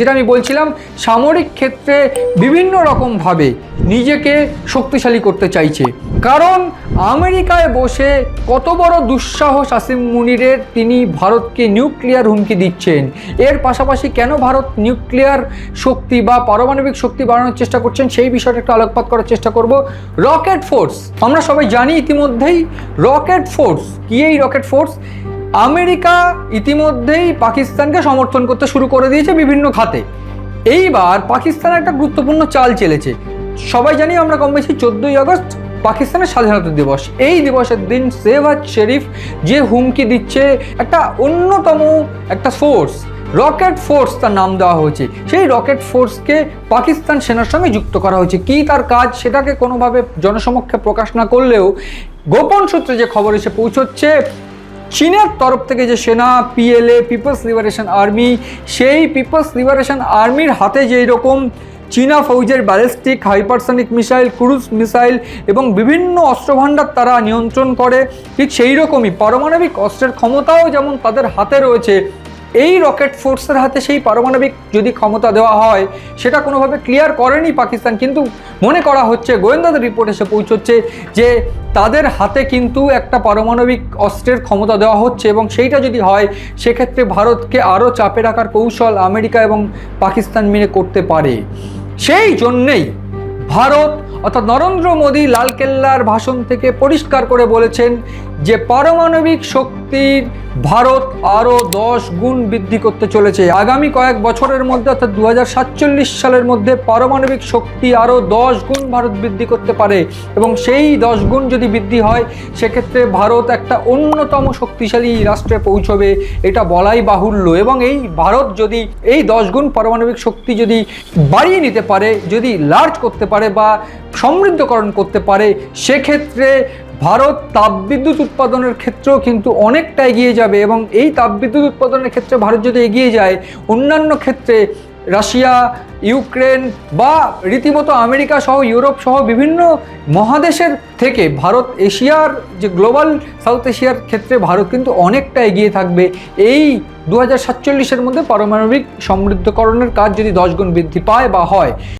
যেটা আমি বলছিলাম, সামরিক ক্ষেত্রে বিভিন্ন রকমভাবে নিজেকে শক্তিশালী করতে চাইছে। কারণ আমেরিকায় বসে কত বড় দুঃসাহস আসিম মুনিরের, তিনি ভারতকে নিউক্লিয়ার হুমকি দিচ্ছেন। এর পাশাপাশি কেন ভারত নিউক্লিয়ার শক্তি বা পারমাণবিক শক্তি বাড়ানোর চেষ্টা করছেন, সেই বিষয়টা একটু আলোকপাত করার চেষ্টা করব। রকেট ফোর্স, আমরা সবাই জানি ইতিমধ্যেই রকেট ফোর্স, কি এই রকেট ফোর্স? আমেরিকা ইতিমধ্যেই পাকিস্তানকে সমর্থন করতে শুরু করে দিয়েছে বিভিন্ন খাতে। এইবার পাকিস্তান একটা গুরুত্বপূর্ণ চাল চেলেছে। সবাই জানি আমরা কম বেশি চোদ্দোই আগস্ট পাকিস্তানের স্বাধীনতা দিবস। এই দিবসের দিন সেভাজ শরীফ যে হুমকি দিচ্ছে, একটা অন্যতম একটা ফোর্স রকেট ফোর্স তার নাম দেওয়া হয়েছে। সেই রকেট ফোর্সকে পাকিস্তান সেনার সঙ্গে যুক্ত করা হয়েছে। কী তার কাজ সেটাকে কোনোভাবে জনসমক্ষে প্রকাশ না করলেও গোপন সূত্রে যে খবর এসে পৌঁছচ্ছে চীনের তরফ থেকে যে সেনা, পিএলএ, পিপলস লিবারেশন আর্মি, সেই পিপলস লিবারেশন আর্মির হাতে যেই রকম চীনা ফৌজের ballistic, hypersonic missile, cruise missile এবং বিভিন্ন অস্ত্রভাণ্ডার তারা নিয়ন্ত্রণ করে, ঠিক সেই রকমই পারমাণবিক অস্ত্রের ক্ষমতাও যেমন তাদের হাতে রয়েছে এই রকেট ফোর্সের হাতে সেই পারমাণবিক যদি ক্ষমতা দেওয়া হয়, সেটা কোনোভাবে ক্লিয়ার করেনি পাকিস্তান, কিন্তু মনে করা হচ্ছে, গোয়েন্দাদের রিপোর্ট এসে পৌঁছচ্ছে যে তাদের হাতে কিন্তু একটা পারমাণবিক অস্ত্রের ক্ষমতা দেওয়া হচ্ছে এবং সেইটা যদি হয়, সেক্ষেত্রে ভারতকে আরও চাপে রাখার কৌশল আমেরিকা এবং পাকিস্তান মিলে করতে পারে। সেই জন্যেই ভারত, অর্থাৎ নরেন্দ্র মোদী লালকেল্লার ভাষণ থেকে পরিষ্কার করে বলেছেন যে পারমাণবিক শক্তির ভারত আরও দশ গুণ বৃদ্ধি করতে চলেছে। আগামী কয়েক বছরের মধ্যে, অর্থাৎ দু হাজার সাতচল্লিশ সালের মধ্যে পারমাণবিক শক্তি আরও দশ গুণ ভারত বৃদ্ধি করতে পারে এবং সেই দশ গুণ যদি বৃদ্ধি হয়, সেক্ষেত্রে ভারত একটা অন্যতম শক্তিশালী রাষ্ট্রে পৌঁছবে, এটা বলাই বাহুল্য। এবং এই ভারত যদি, এই দশ গুণ পারমাণবিক শক্তি যদি বাড়িয়ে নিতে পারে, যদি লার্জ করতে পারে বা সমৃদ্ধকরণ করতে পারে, সেক্ষেত্রে ভারত তাপবিদ্যুৎ উৎপাদনের ক্ষেত্রেও কিন্তু অনেকটা এগিয়ে যাবে এবং এই তাপবিদ্যুৎ উৎপাদনের ক্ষেত্রে ভারত যদি এগিয়ে যায়, অন্যান্য ক্ষেত্রে রাশিয়া, ইউক্রেন বা রীতিমতো আমেরিকা সহ ইউরোপ সহ বিভিন্ন মহাদেশের থেকে ভারত এশিয়ার যে গ্লোবাল সাউথ এশিয়ার ক্ষেত্রে ভারত কিন্তু অনেকটা এগিয়ে থাকবে। এই দু হাজার মধ্যে পারমাণবিক সমৃদ্ধকরণের কাজ যদি দশ গুণ বৃদ্ধি পায় বা হয়